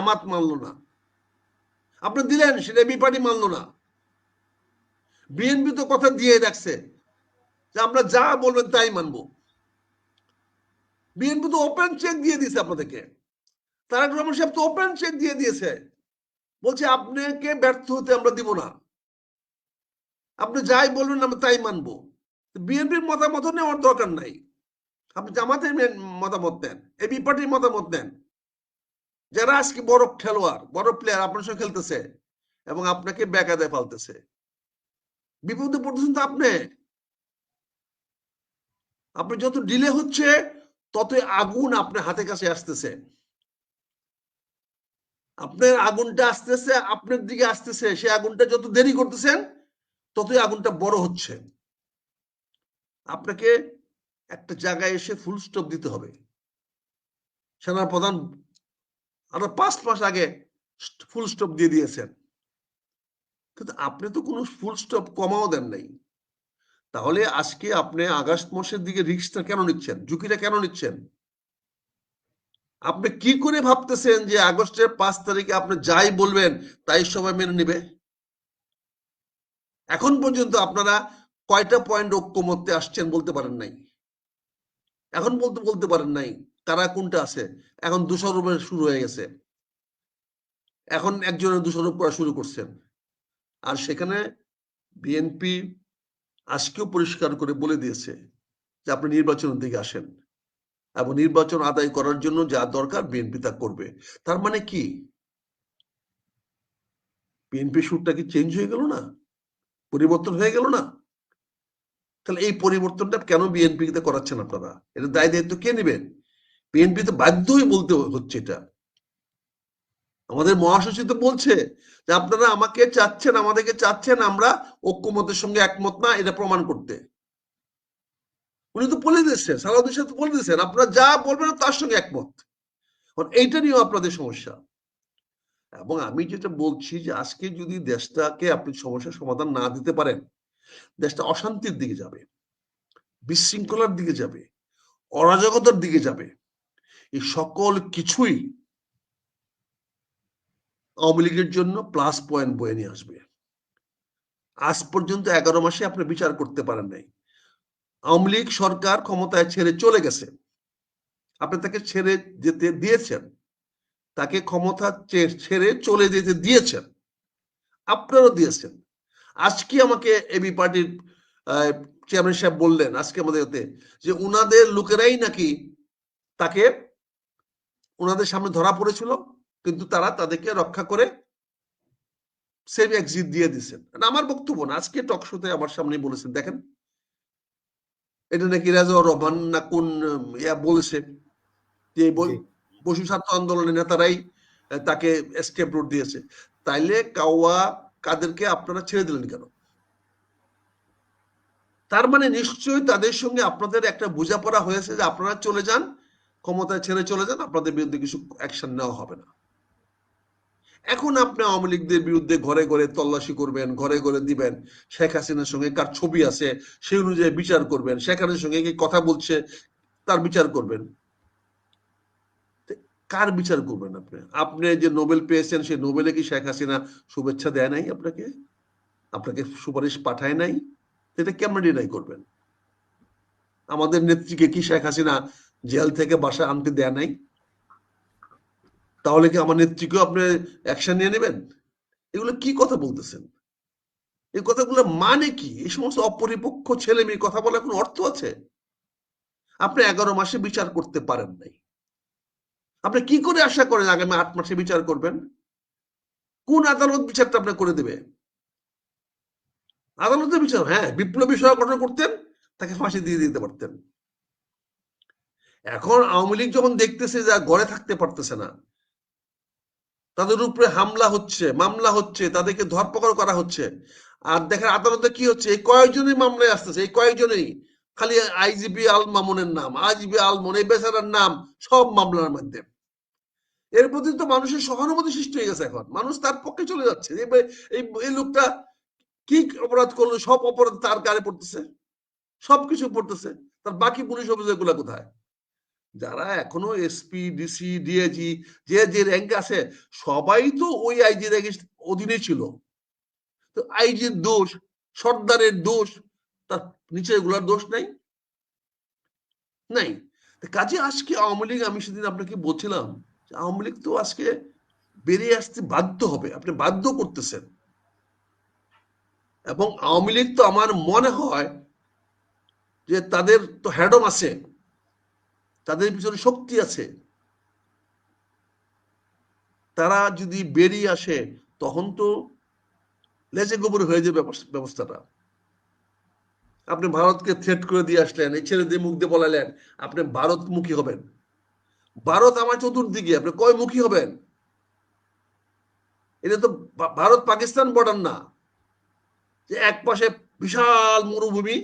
জামাত মানলো না। আপনি দিলেন, সেটা বি পার্টি মানলো না। বিএনপি তো কথা দিয়ে রাখছে যে আমরা যা বলবেন তাই মানবো। বিএনপি তো ওপেন চেক দিয়ে দিয়েছে আপনাদেরকে। তারেক রহমান সাহেব তো ওপেন চেক দিয়ে দিয়েছে। বলছে, আপনাকে ব্যর্থ হতে আমরা দিব না। আপনি যাই বলবেন আমরা তাই মানবো। বিএনপির মতামত নেওয়ার দরকার নাই। আপনি জামাতের মতামত দেন এবি পার্টির মতামত দেন। যারা আজকে বড় খেলোয়াড়, বড় প্লেয়ার আপনার সঙ্গে খেলতেছে এবং আপনাকে ব্যাকাদে ফালতেছে বিপদে পড়তেছেন তো আপনি। আপনি যত ডিলে হচ্ছে, ততই আগুন আপনার হাতে কাছে আসতেছে। আপনার আগুনটা আসতেছে, আপনার দিকে আসতেছে, সে আগুনটা যত দেরি করতেছেন, ততই আগুনটা বড় হচ্ছে। আপনাকে একটা জায়গায় এসে ফুল স্টপ দিতে হবে। সেনার প্রধান আরও পাঁচ মাস আগে ফুল স্টপ দিয়ে দিয়েছেন। কিন্তু আপনি তো কোনো ফুল স্টপ কমাও দেন নাই। তাহলে আজকে আপনি আগস্ট মাসের দিকে রিক্সটা কেন নিচ্ছেন? ঝুঁকিটা কেন নিচ্ছেন? আপনি কি করে ভাবতেছেন যে আগস্টের পাঁচ তারিখে আপনি যাই বলবেন, তাই সবাই মেনে নেবে? এখন পর্যন্ত আপনারা কয়টা পয়েন্ট ঐক্যমত্যে আসছেন বলতে পারেন নাই। এখন বলতে বলতে পারেন নাই। তারা কোনটা আছে? এখন দোষারোপের শুরু হয়ে গেছে। এখন একজনের দোষারোপ করা শুরু করছেন। আর সেখানে বিএনপি আজকেও পরিষ্কার করে বলে দিয়েছে যে আপনি নির্বাচনের দিকে আসেন এবং নির্বাচন আদায় করার জন্য যা দরকার বিএনপি তা করবে। তার মানে কি? বিএনপি সুরটা কি চেঞ্জ হয়ে গেল না? পরিবর্তন হয়ে গেল না? তাহলে এই পরিবর্তনটা কেন বিএনপিতে করাচ্ছেন আপনারা? এটা দায় দায়িত্ব কে নেবেন? বিএনপি তো বাধ্য বলতে হচ্ছে এটা। আমাদের মহাসচিব তো বলছে যে আপনারা আমাকে চাচ্ছেন, আমাদেরকে চাচ্ছেন আমরা ঐক্যমতের সঙ্গে একমত না, এটা প্রমাণ করতে। উনি তো বলে দিচ্ছেন সালাউদ্দিন সাহেব তো বলে দিচ্ছেন আপনারা যা বলবেন তার সঙ্গে একমত। এইটা নিয়েও আপনাদের সমস্যা। এবং আমি যেটা বলছি যে আজকে যদি দেশটাকে আপনি সমস্যার সমাধান না দিতে পারেন, দেশটা অশান্তির দিকে যাবে, বিশৃঙ্খলার দিকে যাবে, অরাজকতার দিকে যাবে এই সকল কিছুই আওয়ামী লীগের জন্য প্লাস পয়েন্ট বয়ে নিয়ে আসবে। আজ পর্যন্ত এগারো মাসে আপনি বিচার করতে পারেন নাই। আওয়ামী লীগ সরকার ক্ষমতায় ছেড়ে চলে গেছে। আপনি তাকে ছেড়ে যেতে দিয়েছেন। তাকে ক্ষমতা ছেড়ে চলে যেতে দিয়েছেন। আপনারও দিয়েছেন। আজকে আমাকে এবি পার্টির চেয়ারম্যান সাহেব বললেন, আজকে আমাদের যে উনাদের লোকেরাই নাকি তাকে ওনাদের সামনে ধরা পড়েছিল কিন্তু তারা তাদেরকে রক্ষা করে সেভ এক্সিট দিয়ে দিচ্ছেন আমার বক্তব্য না আজকে টক শোতে আমার সামনে বলেছেন দেখেন। এটা নাকি রাজা রহমান না কোন ইয়া বলেছে যে। পশু স্বার্থ আন্দোলনের নেতারাই তাকে এসকেপ রুট দিয়েছে। তাইলে কাওয়া কাদেরকে আপনারা ছেড়ে দিলেন কেন? তার মানে নিশ্চয়ই তাদের সঙ্গে আপনাদের একটা বোঝাপড়া হয়েছে যে আপনারা চলে যান ক্ষমতায় ছেড়ে চলে যান, আপনাদের বিরুদ্ধে কিছু অ্যাকশন নেওয়া হবে না। এখন আপনি আওয়ামী লীগদের বিরুদ্ধে ঘরে ঘরে তল্লাশি করবেন, ঘরে ঘরে দিবেন। শেখ হাসিনার সঙ্গে কার ছবি আছে, সেই অনুযায়ী বিচার করবেন। শেখ হাসিনার সঙ্গে কি কথা বলছে, তার বিচার করবেন। কার বিচার করবেন আপনি? আপনি যে নোবেল পেয়েছেন, সেই নোবেলে কি শেখ হাসিনা শুভেচ্ছা দেয় নাই আপনাকে? আপনাকে সুপারিশ পাঠায় নাই? এটা কেমন ডিনাই করবেন? আমাদের নেত্রীকে কি শেখ হাসিনা জেল থেকে বাসা আনতে দেয় নাই। তাহলে কি আমার নেত্রীকেও আপনি অ্যাকশন নিয়ে নেবেন? এগুলো কি কথা বলতেছেন? এই কথাগুলো মানে কি? এই সমস্ত অপরিপক্ষ ছেলে মেয়ে কথা বলার কোনো অর্থ আছে? আপনি এগারো মাসে বিচার করতে পারেন নাই। আপনি কি করে আশা করেন আগামী আট মাসে বিচার করবেন? কোন আদালত বিচারটা আপনি করে দেবে? আদালতের বিচার হ্যাঁ বিপ্লবী সহ ঘটনা করতেন, তাকে ফাঁসি দিয়ে দিতে পারতেন। এখন আওয়ামী লীগ যখন দেখতেছে যে ঘরে থাকতে পারতেছে না, তাদের উপরে হামলা হচ্ছে, মামলা হচ্ছে, তাদেরকে ধরপকড় করা হচ্ছে। আর দেখেন আদালতে কি হচ্ছে? এই কয়েকজনই মামলায় আসতেছে, এই কয়েকজনই। খালি আইজিবি আল মামুনের নাম, আইজিবি আল মন এই বেচারার নাম, সব মামলার মধ্যে। এর প্রতি তো মানুষের সহানুভূতি সৃষ্টি হয়ে গেছে এখন। মানুষ তার পক্ষে চলে যাচ্ছে। এই লোকটা কি অপরাধ করল? সব অপরাধ তার গায়ে পড়তেছে? সবকিছু পড়তেছে। তার বাকি পুলিশ অফিসারগুলা কোথায়? যারা এখনও এসপি ডিসি ডিএজি যে যে র্যাঙ্কে আছে, সবাই তো ওই আইজি র্যাঙ্কের অধীনে ছিল। তো আইজির দোষ, সর্দারের দোষ, তার নিচে এগুলার দোষ নাই? নাই। কাজে আজকে আওয়ামী লীগ, আমি সেদিন আপনাকে বলছিলাম আওয়ামী লীগ তো আজকে বেরিয়ে আসতে বাধ্য হবে, আপনি বাধ্য করতেছেন। এবং আওয়ামী লীগ তো আমার মনে হয় যে তাদের তো হ্যাডম আছে। তাদের পিছনে শক্তি আছে। তারা যদি বেরিয়ে আসে, তখন তো লেজে গোবর হয়ে যাবে ব্যবস্থাটা। আপনি ভারতকে থ্রেট করে দিয়ে আসলেন, এই ছেলে দিয়ে মুখ দিয়ে বলালেন, আপনি ভারতমুখী হবেন। ভারত আমার চতুর্দিকে, আপনি কয় মুখী হবেন? এটা তো ভারত পাকিস্তান বর্ডার না। যে এক পাশে বিশাল মরুভূমি,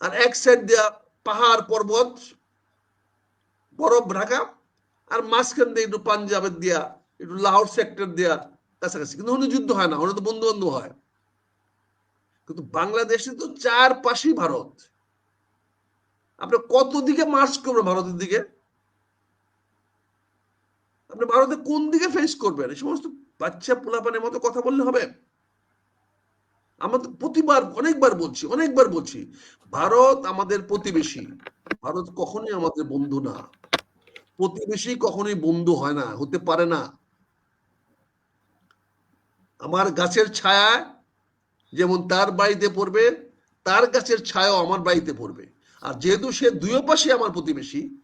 আর এক সাইড দিয়া পাহাড় পর্বত বরফ ঢাকা আর মাঝখান দিয়ে একটু পাঞ্জাবের দিয়া, একটু লাহোর সেক্টর দিয়া কাছাকাছি। কিন্তু ওখানে যুদ্ধ হয় না ওখানে তো বন্ধু বান্ধব হয়। কিন্তু বাংলাদেশে তো চার পাশেই ভারত। আপনি কত দিকে মার্চ করবেন ভারতের দিকে? আপনি ভারতে কোন দিকে ফেস করবেন? এই সমস্ত বাচ্চা পোলাপানের মতো কথা বললে হবে? আমরা তো প্রতিবার, অনেকবার বলছি অনেকবার বলছি, ভারত আমাদের প্রতিবেশী। ভারত কখনোই আমাদের বন্ধু না। প্রতিবেশী কখনোই বন্ধু হয় না, হতে পারে না। আমার গাছের ছায়া যেমন তার বাড়িতে পড়বে, তার গাছের ছায়াও আমার বাড়িতে পড়বে। আর যেহেতু সে দুই পাশে আমার প্রতিবেশী,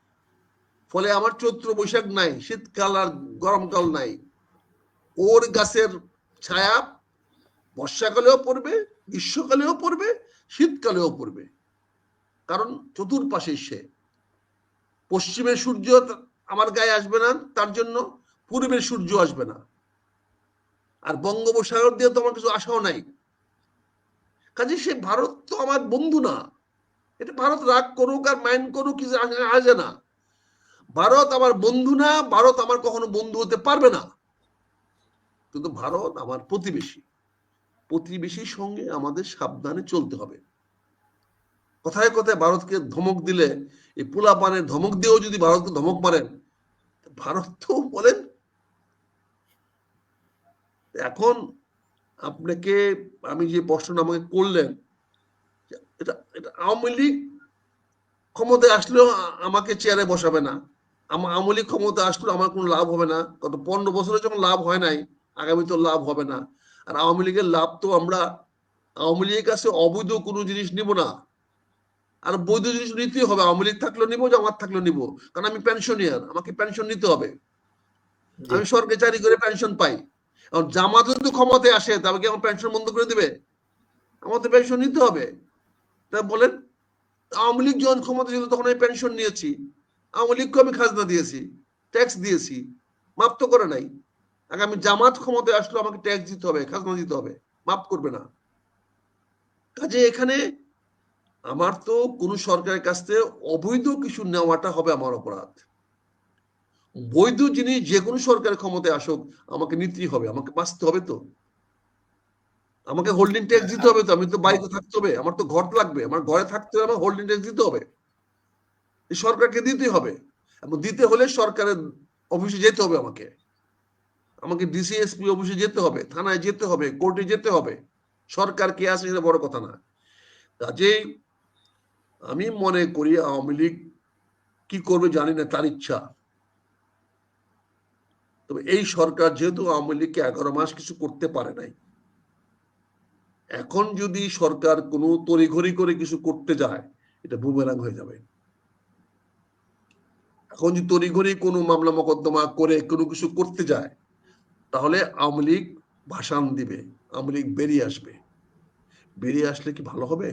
ফলে আমার চৈত্র বৈশাখ নাই, শীতকাল আর গরমকাল নাই। ওর গাছের ছায়া বর্ষাকালেও পড়বে, গ্রীষ্মকালেও পড়বে, শীতকালেও পড়বে। কারণ চতুর্পাশে সে। পশ্চিমের সূর্য আমার গায়ে আসবে না, তার জন্য পূর্বের সূর্য আসবে না। আর বঙ্গোপসাগর দিয়ে তো আমার কিছু আশাও নাই। কাজে সে ভারত তো আমার বন্ধু না। এটা ভারত রাগ করুক আর মাইন্ড করুক, কিছু আসে না। ভারত আমার বন্ধু না, ভারত আমার কখনো বন্ধু হতে পারবে না। কিন্তু ভারত আমার প্রতিবেশী। প্রতিবেশীর সঙ্গে আমাদের সাবধানে চলতে হবে। কথায় কথায় ভারতকে ধমক দিলে, এই পোলা পানে ধমক দিয়েও যদি ভারতকে ধমক মারেন ভারত তো বলেন। এখন আপনাকে, আমি যে প্রশ্নটা আমাকে করলেন এটা এটা আওয়ামী লীগ ক্ষমতায় আসলেও আমাকে চেয়ারে বসাবে না। আমার আওয়ামী লীগ ক্ষমতা আসলেও আমার কোনো লাভ হবে না। গত পনেরো বছরে যখন লাভ হয় নাই, আগামী তো লাভ হবে না। আর আওয়ামী লীগের লাভ তো আমরা, আওয়ামী লীগের কাছে অবৈধ কোনো জিনিস নিব না। আর বৈধ জিনিস নিতেই হবে। আওয়ামী লীগ থাকলেও নিবো জামাত থাকলেও নিব। কারণ আমি পেনশনিয়ার আমাকে পেনশন নিতে হবে। আমি সরকারি চাকরি করে পেনশন পাই। জামাত যদি ক্ষমতায় আসে তবে কি আমার পেনশন বন্ধ করে দিবে? আমার তো পেনশন নিতে হবে। তা বলেন আওয়ামী লীগ যখন ক্ষমতা ছিল তখন আমি পেনশন নিয়েছি। আওয়ামী লীগকে আমি খাজনা দিয়েছি ট্যাক্স দিয়েছি। মাপ তো করে নাই। আগামী জামাত ক্ষমতায় আসলে আমাকে ট্যাক্স দিতে হবে খাজনা দিতে হবে। মাফ করবে না। কাজে এখানে আমার তো কোন সরকারের কাছ থেকে অবৈধ কিছু নেওয়াটা হবে আমার অপরাধ। বৈধ জিনিস যে কোনো সরকারের ক্ষমতায় আসুক, আমাকে নিতেই হবে, আমাকে বাঁচতে হবে তো। আমাকে হোল্ডিং ট্যাক্স দিতে হবে তো, আমি তো বাড়িতে থাকতে হবে, আমার তো ঘর লাগবে, আমার ঘরে থাকতে হবে আমার হোল্ডিং ট্যাক্স দিতে হবে। সরকারকে দিতে হবে, এবং দিতে হলে সরকারের অফিসে যেতে হবে আমাকে। আমাকে ডিসিএসপি অফিসে যেতে হবে, থানায় যেতে হবে, কোর্টে যেতে হবে। সরকার কে আছে সেটা বড় কথা না। কাজেই আমি মনে করি আওয়ামী লীগ কি করবে জানি না, তার ইচ্ছা। তবে এই সরকার যেহেতু আওয়ামী লীগকে এগারো মাস কিছু করতে পারে নাই, এখন যদি সরকার কোনো তড়িঘড়ি করে কিছু করতে যায়, এটা বুমেরাং হয়ে যাবে। এখন যদি তড়িঘড়ি কোনো মামলা মোকদ্দমা করে কোনো কিছু করতে যায়, তাহলে আওয়ামী লীগ ভাসান দিবে, আওয়ামী লীগ বেরিয়ে আসবে। বেরিয়ে আসলে কি ভালো হবে?